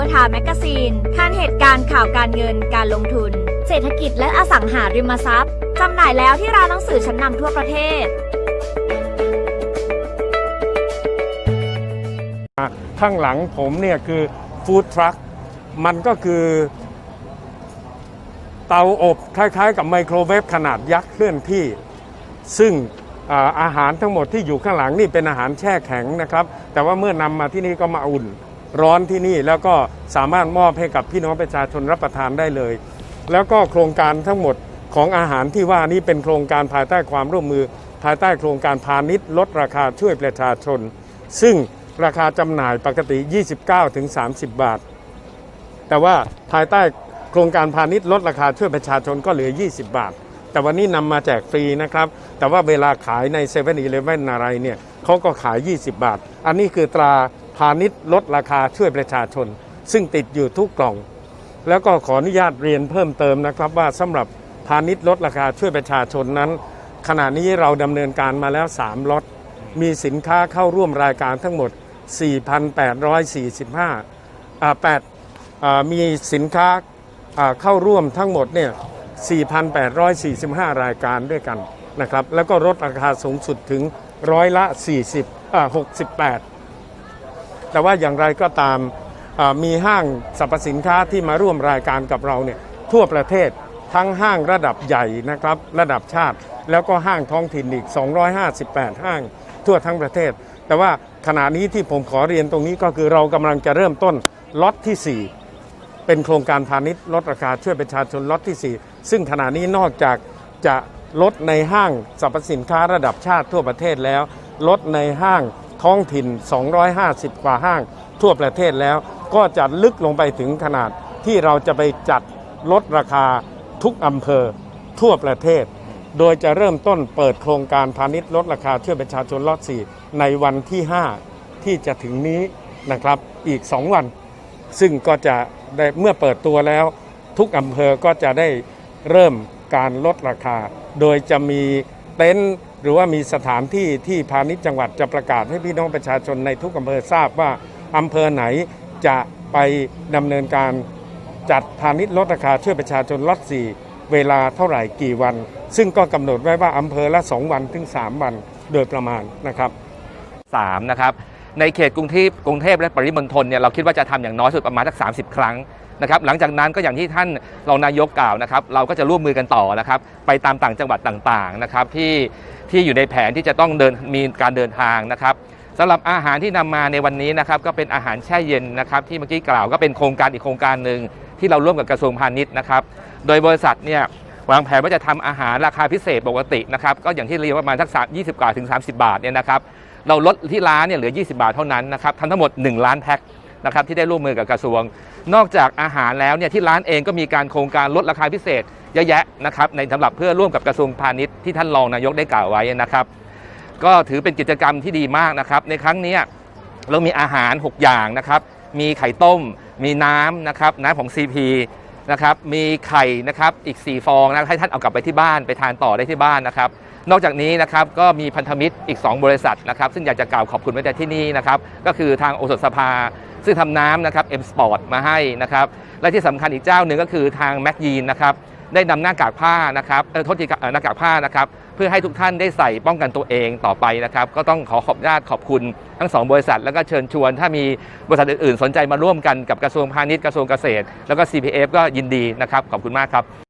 Power Time Magazine ทันเหตุการณ์ข่าวการเงินการลงทุน เศรษฐกิจและอสังหาริมทรัพย์จำหน่ายแล้วที่ร้านหนังสือชั้นนำทั่วประเทศ ข้างหลังผมเนี่ยคือฟู้ดทรัคมันก็คือเตาอบคล้ายๆ กับไมโครเวฟขนาดยักษ์เคลื่อนที่ ซึ่งอ่าอาหารทั้งหมดที่อยู่ข้างหลังนี่เป็นอาหารแช่แข็งนะครับ แต่ว่าเมื่อนำมาที่นี่ก็มาอุ่น ร้อนที่นี่แล้วก็สามารถมอบให้กับพี่น้องประชาชนรับประทานได้เลย แล้วก็โครงการทั้งหมดของอาหารที่ว่านี้เป็นโครงการภายใต้ความร่วมมือ ภายใต้โครงการพาณิชย์ลดราคาช่วยประชาชน ซึ่งราคาจำหน่ายปกติ 29-30 บาท แต่ว่าภายใต้โครงการพาณิชย์ลดราคาช่วยประชาชนก็เหลือ 20 บาท แต่วันนี้นำมาแจกฟรีนะครับ แต่ว่าเวลาขายใน7 e เ e ่ e ออะไรเนี่ยเขาก็ขาย 20 บาท อันนี้คือตรา พาณิชย์ลดราคาช่วยประชาชน ซึ่งติดอยู่ทุกกล่อง แล้วก็ขออนุญาตเรียนเพิ่มเติมนะครับว่าสำหรับพาณิชย์ลดราคาช่วยประชาชนนั้น ขณะนี้เราดำเนินการมาแล้ว 3ล็อตมีสินค้าเข้าร่วมรายการทั้งหมด 4,845อ่า8อ่ามีสินค้าอ่าเข้าร่วมทั้งหมดเนี่ย 4,845 รายการด้วยกันนะครับ แล้วก็ลดราคาสูงสุดถึงร้อยละ 40อ่า68 แต่ว่าอย่างไรก็ตามมีห้างสรรพสินค้าที่มาร่วมรายการกับเราเนี่ยทั่วประเทศทั้งห้างระดับใหญ่นะครับระดับชาติ แล้วก็ห้างท้องถิ่นอีก 258 ห้างทั่วทั้งประเทศ แต่ว่าขณะนี้ที่ผมขอเรียนตรงนี้ก็คือเรากำลังจะเริ่มต้นล็อตที่ 4 เป็นโครงการพาณิชย์ลดราคาช่วยประชาชนล็อตที่ 4 ซึ่งขณะนี้นอกจากจะลดในห้างสรรพสินค้าระดับชาติทั่วประเทศแล้ว ลดในห้าง ท้องถิ่น 250 กว่าห้างทั่วประเทศแล้ว ก็จะลึกลงไปถึงขนาดที่เราจะไปจัดลดราคาทุกอำเภอทั่วประเทศ โดยจะเริ่มต้นเปิดโครงการพาณิชย์ลดราคาช่วยประชาชนลอต4ในวันที่ 5 ที่จะถึงนี้นะครับอีก 2 วัน ซึ่งก็จะได้เมื่อเปิดตัวแล้ว ทุกอำเภอก็จะได้เริ่มการลดราคา โดยจะมีเต็นท์ หรือว่ามีสถานที่ที่พาณิชย์จังหวัดจะประกาศให้พี่น้องประชาชนในทุกอำเภอทราบว่าอำเภอไหนจะไปดำเนินการจัดพาณิชย์ลดราคาช่วยประชาชนล็อต4เวลาเท่าไหร่กี่วัน ซึ่งก็กำหนดไว้ว่าอำเภอละ 2 วันถึง 3 วันโดยประมาณนะครับ3นะครับในเขตกรุงเทพกรุงเทพและปริมณฑลเนี่ยเราคิดว่าจะทำอย่างน้อยสุดประมาณสัก 30 ครั้งนะครับหลังจากนั้นก็อย่างที่ท่านรองนายกกล่าวนะครับเราก็จะร่วมมือกันต่อนะครับไปตามต่างจังหวัดต่างๆนะครับที่ ที่อยู่ในแผนที่จะต้องเดินมีการเดินทางนะครับสำหรับอาหารที่นำมาในวันนี้นะครับก็เป็นอาหารแช่เย็นนะครับที่เมื่อกี้กล่าวก็เป็นโครงการอีกโครงการหนึ่งที่เราร่วมกับกระทรวงพาณิชย์นะครับ โดยบริษัทเนี่ยวางแผนว่าจะทำอาหารราคาพิเศษปกตินะครับก็อย่างที่เรียนว่าประมาณสัก20กว่าถึง 30 บาทเนี่ยนะครับเราลดที่ร้านเนี่ยเหลือ 20 บาทเท่านั้นนะครับทำทั้งหมด 1 ล้านแพ็คนะครับที่ได้ร่วมมือกับกระทรวง นอกจากอาหารแล้วเนี่ยที่ร้านเองก็มีการโครงการลดราคาพิเศษ เยอะแยะนะครับในสำหรับเพื่อร่วมกับกระทรวงพาณิชย์ที่ท่านรองนายกได้กล่าวไว้นะครับ ก็ถือเป็นกิจกรรมที่ดีมากนะครับ ในครั้งนี้เรามีอาหาร 6 อย่างนะครับ มีไข่ต้ม มีน้ำนะครับน้ำของ CP นะครับมีไข่นะครับอีก 4 ฟองนะให้ท่านเอากลับไปที่บ้านไปทานต่อได้ที่บ้านนะครับ นอกจากนี้นะครับก็มีพันธมิตรอีก 2 บริษัทนะครับ ซึ่งอยากจะกล่าวขอบคุณไว้ที่นี่นะครับ ก็คือทางโอสถสภา ซึ่งทำน้ำนะครับ M Sport มาให้นะครับ และที่สำคัญอีกเจ้าหนึ่งก็คือทางแม็กยีนนะครับ ได้นำหน้ากากผ้านะครับเออโทษทีครับเอ่อหน้ากากผ้านะครับ เพื่อให้ทุกท่านได้ใส่ป้องกันตัวเองต่อไปนะครับ ก็ต้องขอขอบญาตขอบคุณทั้งสองบริษัท แล้วก็เชิญชวน ถ้ามีบริษัทอื่นๆ สนใจมาร่วมกันกับกระทรวงพาณิชย์กระทรวงเกษตร แล้วก็ CPF ก็ยินดีนะครับขอบคุณมากครับ